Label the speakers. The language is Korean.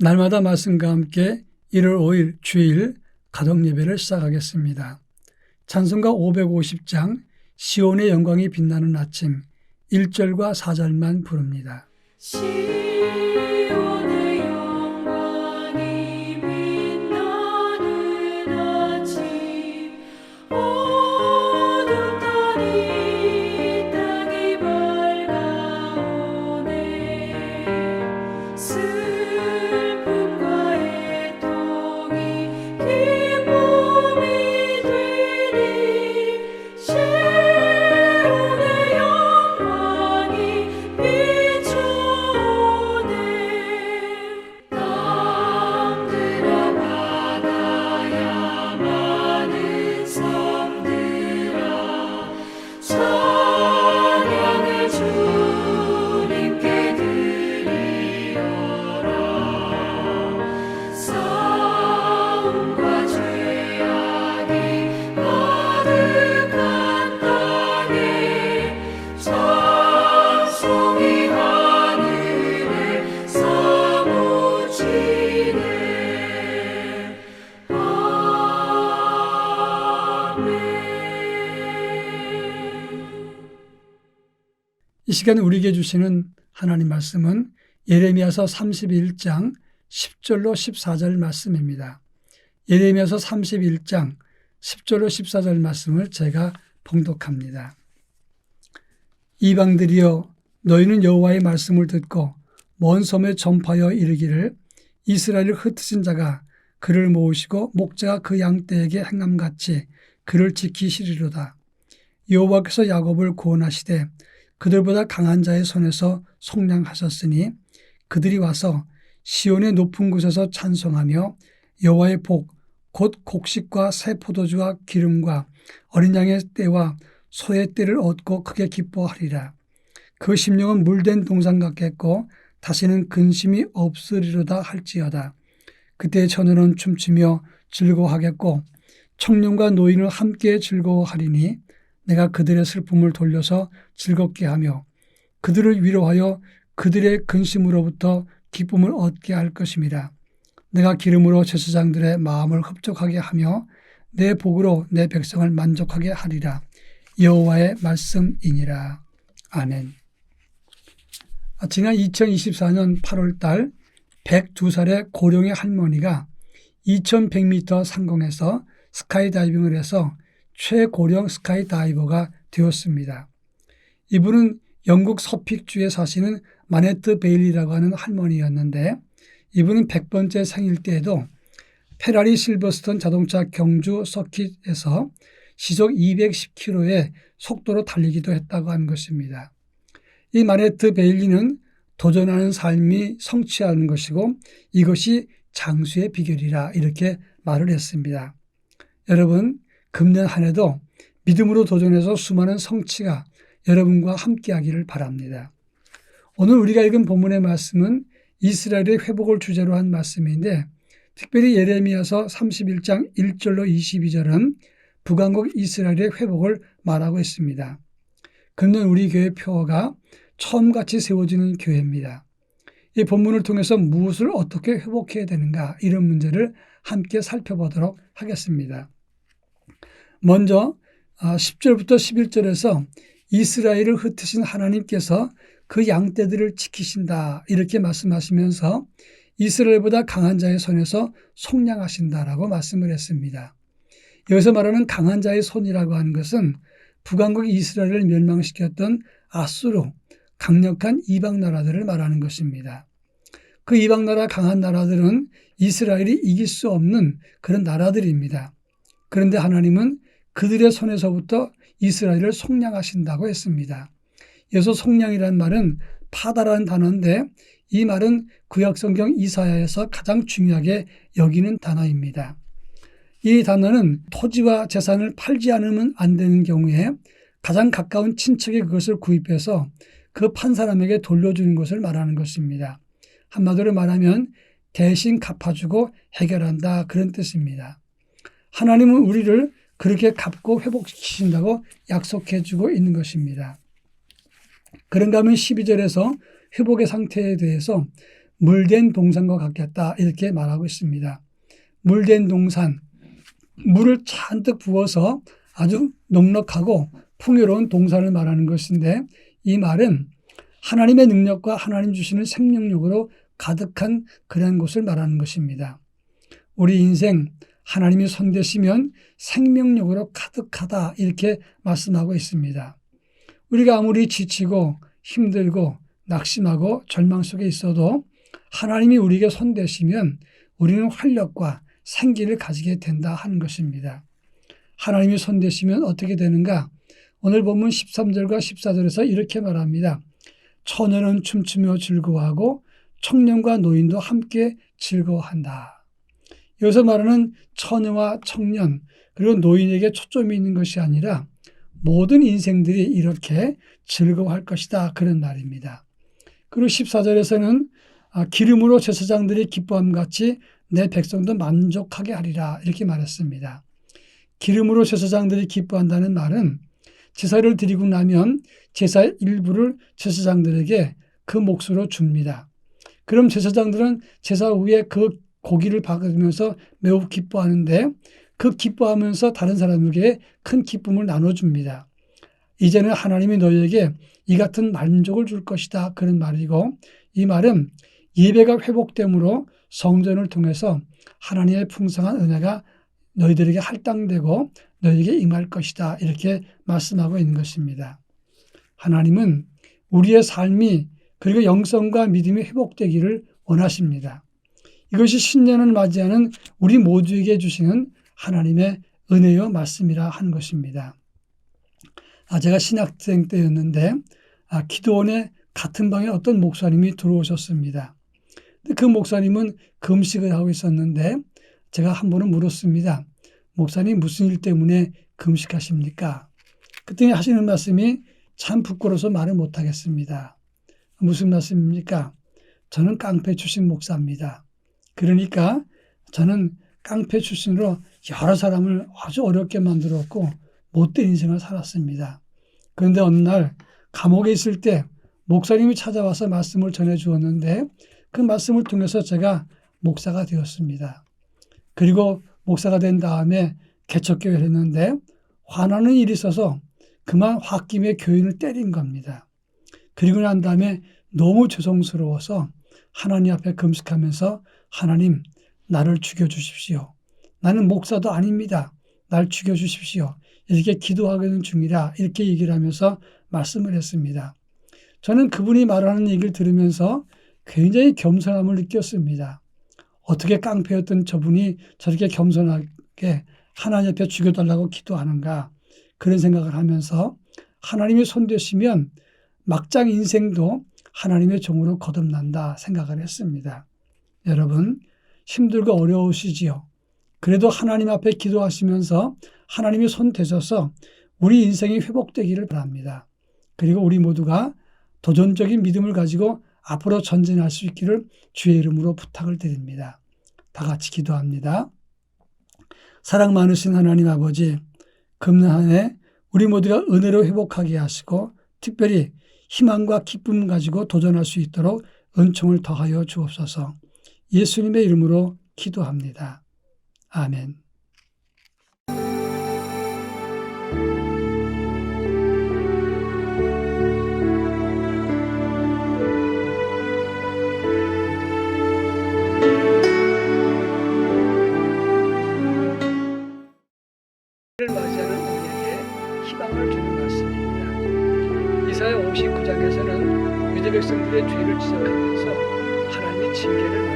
Speaker 1: 날마다 말씀과 함께 1월 5일 주일 가정 예배를 시작하겠습니다. 찬송가 550장 시온의 영광이 빛나는 아침 1절과 4절만 부릅니다.
Speaker 2: 시온의 이
Speaker 1: 시간 우리에게 주시는 하나님 말씀은 예레미야서 31장 10절로 14절 말씀입니다. 예레미야서 31장 10절로 14절 말씀을 제가 봉독합니다. 이방들이여 너희는 여호와의 말씀을 듣고 먼 섬에 전파하여 이르기를 이스라엘을 흩으신 자가 그를 모으시고 목자가 그 양떼에게 행함같이 그를 지키시리로다. 여호와께서 야곱을 구원하시되 그들보다 강한 자의 손에서 속량하셨으니 그들이 와서 시온의 높은 곳에서 찬송하며 여호와의 복 곧 곡식과 새 포도주와 기름과 어린 양의 때와 소의 때를 얻고 크게 기뻐하리라. 그 심령은 물된 동상 같겠고 다시는 근심이 없으리로다 할지어다. 그때 처녀는 춤추며 즐거워하겠고 청년과 노인을 함께 즐거워하리니 내가 그들의 슬픔을 돌려서 즐겁게 하며 그들을 위로하여 그들의 근심으로부터 기쁨을 얻게 할 것입니다. 내가 기름으로 제사장들의 마음을 흡족하게 하며 내 복으로 내 백성을 만족하게 하리라. 여호와의 말씀이니라. 아멘. 아, 지난 2024년 8월 달 102살의 고령의 할머니가 2100m 상공에서 스카이다이빙을 해서 최고령 스카이다이버가 되었습니다. 이분은 영국 서픽주에 사시는 마네트 베일리라고 하는 할머니였는데 이분은 100번째 생일 때에도 페라리 실버스톤 자동차 경주 서킷에서 시속 210km의 속도로 달리기도 했다고 하는 것입니다. 이 마네트 베일리는 도전하는 삶이 성취하는 것이고 이것이 장수의 비결이라 이렇게 말을 했습니다. 여러분, 금년 한 해도 믿음으로 도전해서 수많은 성취가 여러분과 함께하기를 바랍니다. 오늘 우리가 읽은 본문의 말씀은 이스라엘의 회복을 주제로 한 말씀인데 특별히 예레미야서 31장 1절로 22절은 북왕국 이스라엘의 회복을 말하고 있습니다. 금년 우리 교회 표어가 처음같이 세워지는 교회입니다. 이 본문을 통해서 무엇을 어떻게 회복해야 되는가 이런 문제를 함께 살펴보도록 하겠습니다. 먼저 10절부터 11절에서 이스라엘을 흩으신 하나님께서 그 양떼들을 지키신다 이렇게 말씀하시면서 이스라엘보다 강한 자의 손에서 속량하신다라고 말씀을 했습니다. 여기서 말하는 강한 자의 손이라고 하는 것은 북왕국 이스라엘을 멸망시켰던 아수르 강력한 이방 나라들을 말하는 것입니다. 그 이방 나라 강한 나라들은 이스라엘이 이길 수 없는 그런 나라들입니다. 그런데 하나님은 그들의 손에서부터 이스라엘을 속량하신다고 했습니다. 여기서 속량이라는 말은 파다라는 단어인데 이 말은 구약성경 이사야에서 가장 중요하게 여기는 단어입니다. 이 단어는 토지와 재산을 팔지 않으면 안 되는 경우에 가장 가까운 친척이 그것을 구입해서 그 판 사람에게 돌려주는 것을 말하는 것입니다. 한마디로 말하면 대신 갚아주고 해결한다 그런 뜻입니다. 하나님은 우리를 그렇게 갚고 회복시키신다고 약속해 주고 있는 것입니다. 그런가 하면 12절에서 회복의 상태에 대해서 물된 동산과 같겠다 이렇게 말하고 있습니다. 물된 동산, 물을 잔뜩 부어서 아주 넉넉하고 풍요로운 동산을 말하는 것인데 이 말은 하나님의 능력과 하나님 주시는 생명력으로 가득한 그런 곳을 말하는 것입니다. 우리 인생 하나님이 손대시면 생명력으로 가득하다 이렇게 말씀하고 있습니다. 우리가 아무리 지치고 힘들고 낙심하고 절망 속에 있어도 하나님이 우리에게 손대시면 우리는 활력과 생기를 가지게 된다 하는 것입니다. 하나님이 손대시면 어떻게 되는가? 오늘 본문 13절과 14절에서 이렇게 말합니다. 처녀는 춤추며 즐거워하고 청년과 노인도 함께 즐거워한다. 여기서 말하는 처녀와 청년 그리고 노인에게 초점이 있는 것이 아니라 모든 인생들이 이렇게 즐거워할 것이다 그런 말입니다. 그리고 14절에서는 아, 기름으로 제사장들이 기뻐함 같이 내 백성도 만족하게 하리라 이렇게 말했습니다. 기름으로 제사장들이 기뻐한다는 말은 제사를 드리고 나면 제사의 일부를 제사장들에게 그 몫으로 줍니다. 그럼 제사장들은 제사 후에 그 고기를 받으면서 매우 기뻐하는데 그 기뻐하면서 다른 사람에게 큰 기쁨을 나눠줍니다. 이제는 하나님이 너희에게 이 같은 만족을 줄 것이다. 그런 말이고 이 말은 예배가 회복됨으로 성전을 통해서 하나님의 풍성한 은혜가 너희들에게 할당되고 너희에게 임할 것이다. 이렇게 말씀하고 있는 것입니다. 하나님은 우리의 삶이 그리고 영성과 믿음이 회복되기를 원하십니다. 이것이 신년을 맞이하는 우리 모두에게 주시는 하나님의 은혜요 말씀이라 하는 것입니다. 아, 제가 신학생 때였는데 아, 기도원에 같은 방에 어떤 목사님이 들어오셨습니다. 그 목사님은 금식을 하고 있었는데 제가 한 번은 물었습니다. 목사님 무슨 일 때문에 금식하십니까? 그때 하시는 말씀이 참 부끄러워서 말을 못하겠습니다. 무슨 말씀입니까? 저는 깡패 출신 목사입니다. 그러니까 저는 깡패 출신으로 여러 사람을 아주 어렵게 만들었고 못된 인생을 살았습니다. 그런데 어느 날 감옥에 있을 때 목사님이 찾아와서 말씀을 전해 주었는데 그 말씀을 통해서 제가 목사가 되었습니다. 그리고 목사가 된 다음에 개척교회를 했는데 화나는 일이 있어서 그만 홧김에 교인을 때린 겁니다. 그리고 난 다음에 너무 죄송스러워서 하나님 앞에 금식하면서 하나님 나를 죽여주십시오. 나는 목사도 아닙니다. 날 죽여주십시오. 이렇게 기도하는 중이라 이렇게 얘기를 하면서 말씀을 했습니다. 저는 그분이 말하는 얘기를 들으면서 굉장히 겸손함을 느꼈습니다. 어떻게 깡패였던 저분이 저렇게 겸손하게 하나님 앞에 죽여달라고 기도하는가 그런 생각을 하면서 하나님이 손대시면 막장 인생도 하나님의 종으로 거듭난다 생각을 했습니다. 여러분 힘들고 어려우시지요. 그래도 하나님 앞에 기도하시면서 하나님이 손 대셔서 우리 인생이 회복되기를 바랍니다. 그리고 우리 모두가 도전적인 믿음을 가지고 앞으로 전진할 수 있기를 주의 이름으로 부탁을 드립니다. 다 같이 기도합니다. 사랑 많으신 하나님 아버지, 금년 한해 우리 모두가 은혜로 회복하게 하시고 특별히 희망과 기쁨 가지고 도전할 수 있도록 은총을 더하여 주옵소서. 예수님의 이름으로 기도합니다. 아멘. 를 맞이하는 우리에게 희망을 주는 말씀입니다. 이사야 59장에서는 유대 백성들의 죄를 지적하면서 하나님의 징계를